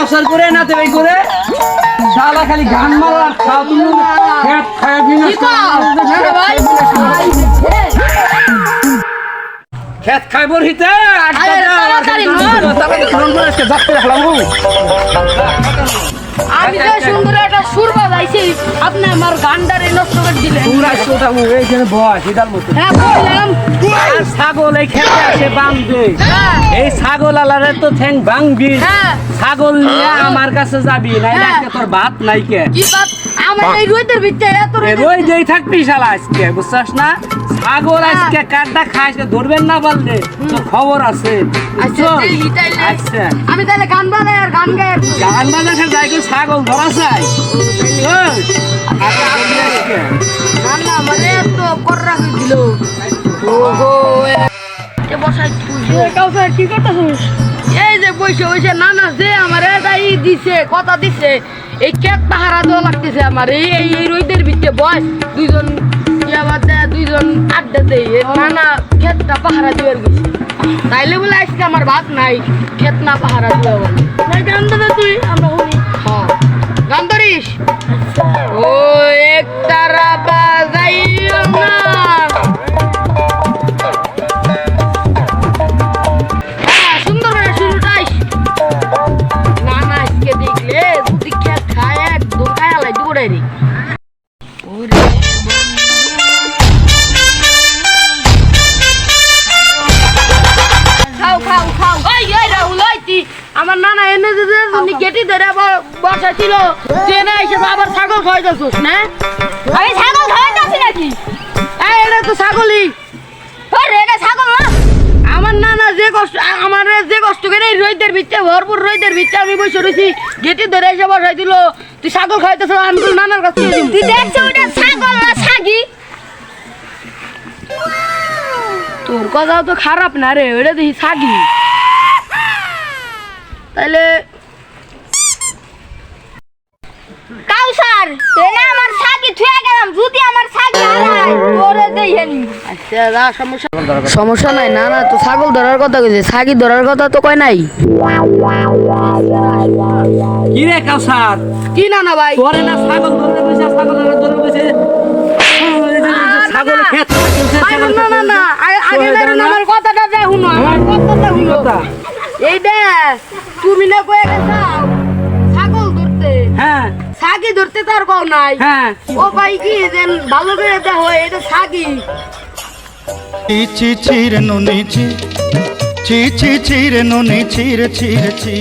কাউসার করে না তো করে? শালা খালি গান মারা খাওয়া তুমি খেত খায় ভাই খাই বরহিতে আরে, তাড়াতাড়ি নন। আমি আপনি আমার গানটারে নষ্ট করে দিলেন। তোমরা ছোটা মু এইখানে বস এটার মতো হ্যাঁ বললাম আর ছাগল এই খেতে আসে বাঁধবে হ্যাঁ। এই ছাগল আলারে তো ঠ্যাং ভাঙবি। হ্যাঁ। ছাগল নিয়ে আমার কাছে যাবি না হ্যাঁ। আজকে তোর ভাত নাই কে? কি বাত আমার এই ভিতরে এত রই থাকবি শালা আজকে বুঝছাস না? ছাগল হ্যাঁ। আজকে কাঠটা খাইস ধরবেন না বললে? তো খবর আছে আচ্ছা আচ্ছা। আমি তাহলে গান বাজাই আর গান গাই গান বাজাতে যাই ছাগল ধরা চাই। না না মানে এত কর রাখি দিল ওগো বসাই কি করতেছিস এই যে বসে বসে না না যে আমার এটা ই দিছে কথা দিছে এই কেক পাহারা দেওয়া লাগতেছে আমার এই এই রইদের ভিতরে বস দুইজন দুইজন আড্ডা দেয় এ না না ক্ষেতটা পাহারা দিয়ে গেছে তাইলে বলে আজকে আমার ভাত নাই ক্ষেত না পাহারা দেওয়া বলে গান তুই আমরা শুনি। হ্যাঁ। গান ধরিস? আবার বসাছিল তুই না এসে আবার ছাগল খাওয়াইতেছিস না? আমি ছাগল খাওয়াইতেছি নাকি? এই এটা তো ছাগলই। আরে এটা ছাগল না। আমার নানা যে কষ্ট আমার যে কষ্ট করে এই রইদের ভিতরে ভরপুর রইদের ভিতরে আমি বসে রয়েছি গেটি ধরে এসে বসাই দিল। তুই ছাগল খাইতেছ আমি তো নানার কাছে তুই দেখছ ওটা ছাগল না ছাগি? তোর কথাও তো খারাপ না রে ওটা দেখি ছাগি। তাহলে কাউসার এনে আমার ছাগি থুয়ে গেলাম যদি আমার হারায় ওরে দেইহেনি। আচ্ছা না সমস্যা সমস্যা নাই না না তো ছাগল ধরার কথা কইছে ছাগি ধরার কথা তো কয় নাই। কি রে কাউসার কি না না ভাই? তোরে না ছাগল ধরতে বসে ছাগল ধরতে বসে। ছাগল খেত না না না আগে- ধরুন আমার কথাটা দেখুন আমার কথাটা শুনো। এই দে তুমি না কয়ে ধরতে ছাগি ধরতে তার কও নাই। হ্যাঁ। ও ভাই কি দেন ভালো করে দেখো এটা সাগি। ছি ছি ছির নুনি ছি। ছি ছি ছির নুনি ছির ছির ছি।